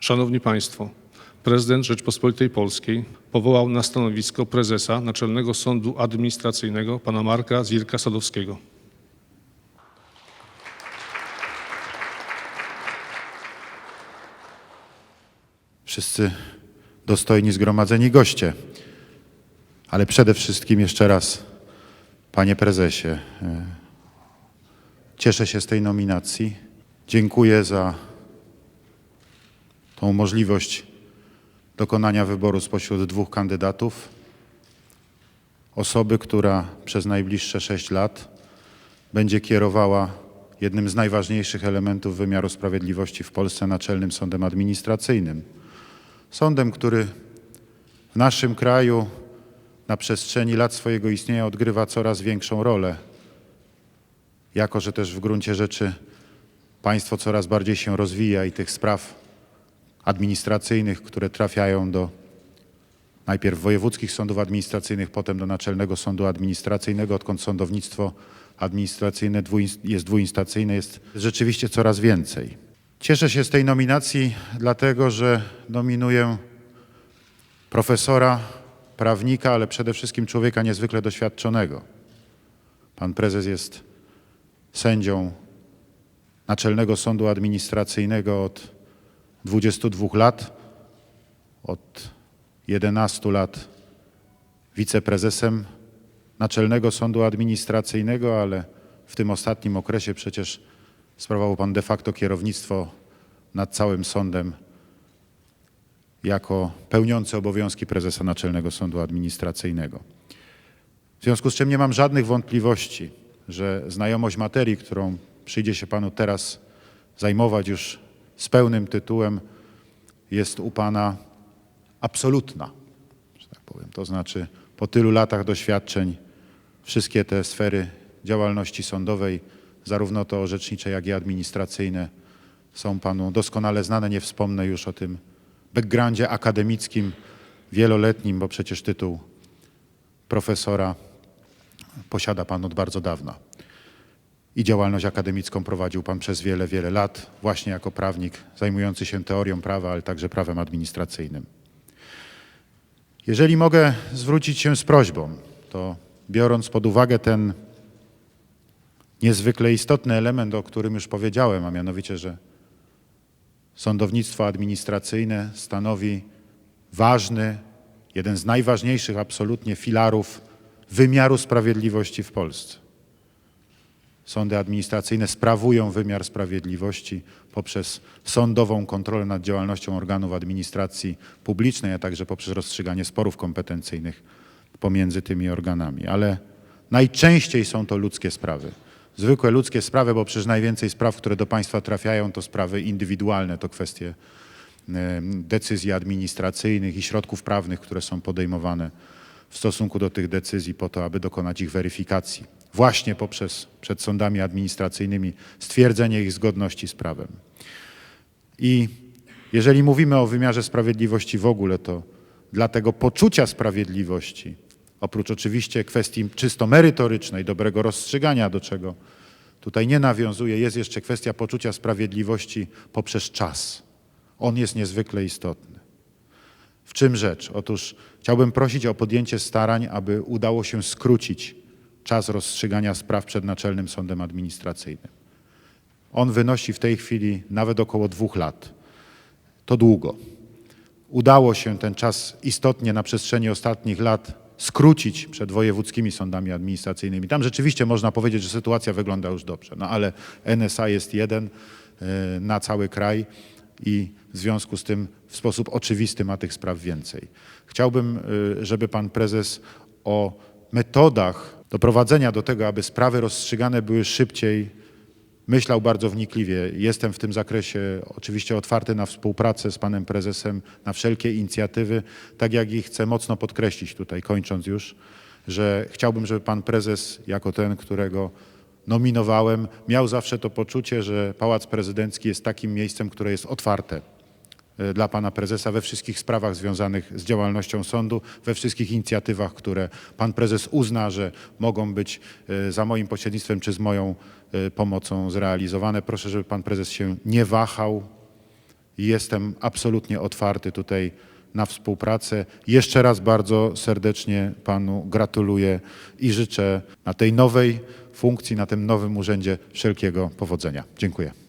Szanowni Państwo, prezydent Rzeczpospolitej Polskiej powołał na stanowisko prezesa Naczelnego Sądu Administracyjnego pana Marka Zirka Sadowskiego. wszyscy dostojni zgromadzeni goście. Ale przede wszystkim jeszcze raz, panie prezesie, e, cieszę się z tej nominacji. Dziękuję za tą możliwość dokonania wyboru spośród dwóch kandydatów. Osoby, która przez najbliższe sześć lat będzie kierowała jednym z najważniejszych elementów wymiaru sprawiedliwości w Polsce Naczelnym Sądem Administracyjnym. Sądem, który w naszym kraju na przestrzeni lat swojego istnienia odgrywa coraz większą rolę, jako że też w gruncie rzeczy państwo coraz bardziej się rozwija i tych spraw administracyjnych, które trafiają do najpierw wojewódzkich sądów administracyjnych, potem do Naczelnego Sądu Administracyjnego, odkąd sądownictwo administracyjne jest dwuinstancyjne, jest rzeczywiście coraz więcej. Cieszę się z tej nominacji, dlatego że nominuję profesora, prawnika, ale przede wszystkim człowieka niezwykle doświadczonego. Pan prezes jest sędzią Naczelnego Sądu Administracyjnego od 22 lat, od 11 lat wiceprezesem Naczelnego Sądu Administracyjnego, ale w tym ostatnim okresie przecież sprawował Pan de facto kierownictwo nad całym sądem jako pełniący obowiązki prezesa Naczelnego Sądu Administracyjnego. W związku z czym nie mam żadnych wątpliwości, że znajomość materii, którą przyjdzie się Panu teraz zajmować już pełnym tytułem, jest u Pana absolutna, że tak powiem. To znaczy po tylu latach doświadczeń wszystkie te sfery działalności sądowej, zarówno to orzecznicze, jak i administracyjne, są Panu doskonale znane. Nie wspomnę już o tym backgroundzie akademickim, wieloletnim, bo przecież tytuł profesora posiada Pan od bardzo dawna. I działalność akademicką prowadził Pan przez wiele, wiele lat, właśnie jako prawnik zajmujący się teorią prawa, ale także prawem administracyjnym. Jeżeli mogę zwrócić się z prośbą, to biorąc pod uwagę ten niezwykle istotny element, o którym już powiedziałem, a mianowicie, że sądownictwo administracyjne stanowi ważny, jeden z najważniejszych absolutnie filarów wymiaru sprawiedliwości w Polsce. Sądy administracyjne sprawują wymiar sprawiedliwości poprzez sądową kontrolę nad działalnością organów administracji publicznej, a także poprzez rozstrzyganie sporów kompetencyjnych pomiędzy tymi organami. Ale najczęściej są to ludzkie sprawy. Zwykłe ludzkie sprawy, bo przecież najwięcej spraw, które do państwa trafiają, to sprawy indywidualne, to kwestie em, decyzji administracyjnych i środków prawnych, które są podejmowane w stosunku do tych decyzji po to, aby dokonać ich weryfikacji. Właśnie poprzez przed sądami administracyjnymi stwierdzenie ich zgodności z prawem. I jeżeli mówimy o wymiarze sprawiedliwości w ogóle, to dla tego poczucia sprawiedliwości, oprócz oczywiście kwestii czysto merytorycznej, dobrego rozstrzygania, do czego tutaj nie nawiązuję, jest jeszcze kwestia poczucia sprawiedliwości poprzez czas. On jest niezwykle istotny. W czym rzecz? Otóż chciałbym prosić o podjęcie starań, aby udało się skrócić czas rozstrzygania spraw przed Naczelnym Sądem Administracyjnym. On wynosi w tej chwili nawet około dwóch lat. To długo. Udało się ten czas istotnie na przestrzeni ostatnich lat skrócić przed wojewódzkimi sądami administracyjnymi. Tam rzeczywiście można powiedzieć, że sytuacja wygląda już dobrze, no ale NSA jest jeden e, na cały kraj i w związku z tym w sposób oczywisty ma tych spraw więcej. Chciałbym, y, żeby pan prezes o metodach doprowadzenia do tego, aby sprawy rozstrzygane były szybciej, myślał bardzo wnikliwie. Jestem w tym zakresie oczywiście otwarty na współpracę z panem prezesem, na wszelkie inicjatywy, tak jak i chcę mocno podkreślić tutaj, kończąc już, że chciałbym, żeby pan prezes, jako ten, którego nominowałem, miał zawsze to poczucie, że Pałac Prezydencki jest takim miejscem, które jest otwarte dla pana prezesa we wszystkich sprawach związanych z działalnością sądu, we wszystkich inicjatywach, które pan prezes uzna, że mogą być e, za moim pośrednictwem czy z moją e, pomocą zrealizowane. Proszę, żeby pan prezes się nie wahał jestem absolutnie otwarty tutaj na współpracę. Jeszcze raz bardzo serdecznie panu gratuluję i życzę na tej nowej funkcji, na tym nowym urzędzie wszelkiego powodzenia. Dziękuję.